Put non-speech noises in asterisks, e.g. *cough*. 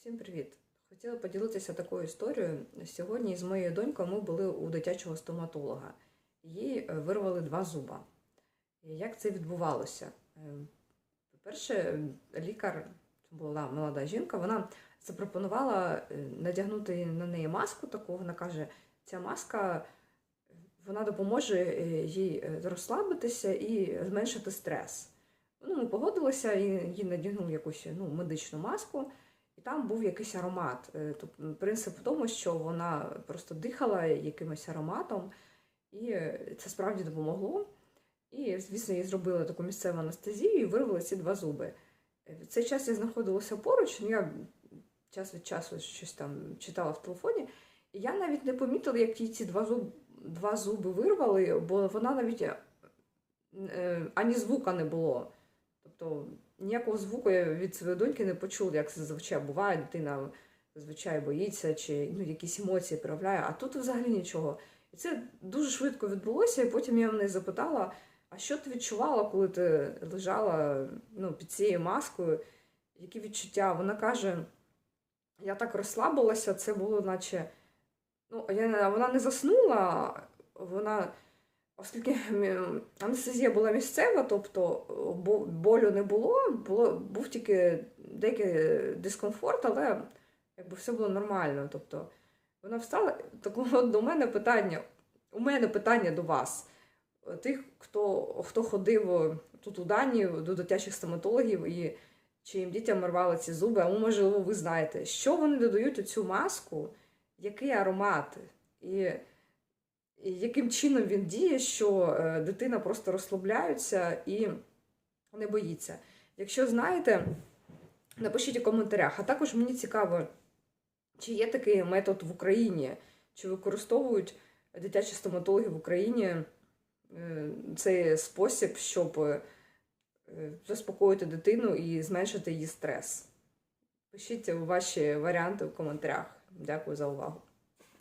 Усім привіт! Хотіла поділитися такою історією. Сьогодні з моєю донькою ми були у дитячого стоматолога. Їй е, вирвали два зуба. Як це відбувалося? Е, По-перше, лікар, це була молода жінка, вона запропонувала е, надягнути на неї маску таку. Вона каже, ця маска е, вона допоможе е, їй е, розслабитися і зменшити стрес. Ну, ми погодилися і їй надягнули якусь ну, медичну маску. І там був якийсь аромат. Тобто принцип в тому, що вона просто дихала якимось ароматом, і е, це справді допомогло. І, звісно, їй зробили таку місцеву анестезію і вирвали ці два зуби. Е, В цей час я знаходилася поруч, ну, я час від часу щось там читала в телефоні, і я навіть не помітила, як їй ці два, зуб, два зуби вирвали, бо вона навіть ані звука не було. Тобто ніякого звуку я від своєї доньки не почула, як це зазвичай буває, дитина зазвичай боїться чи ну, якісь емоції проявляє, а тут взагалі нічого. І це дуже швидко відбулося, і потім я в неї запитала, а що ти відчувала, коли ти лежала ну, під цією маскою? Які відчуття? Вона каже, я так розслабилася, це було наче. Ну, я, вона не заснула, вона Оскільки анестезія була місцева, тобто болю не було, було був тільки деякий дискомфорт, але якби все було нормально. Тобто вона встала, так *laughs* от до мене питання. У мене питання до вас. Тих, хто, хто ходив тут у Данії до дитячих стоматологів і чиїм дітям рвали ці зуби, а можливо, ви знаєте, що вони додають у цю маску, який аромат. І яким чином він діє, що е, дитина просто розслабляється і не боїться. Якщо знаєте, напишіть у коментарях. А також мені цікаво, чи є такий метод в Україні, чи використовують дитячі стоматологи в Україні е, цей спосіб, щоб е, заспокоїти дитину і зменшити її стрес. Пишіть ваші варіанти в коментарях. Дякую за увагу.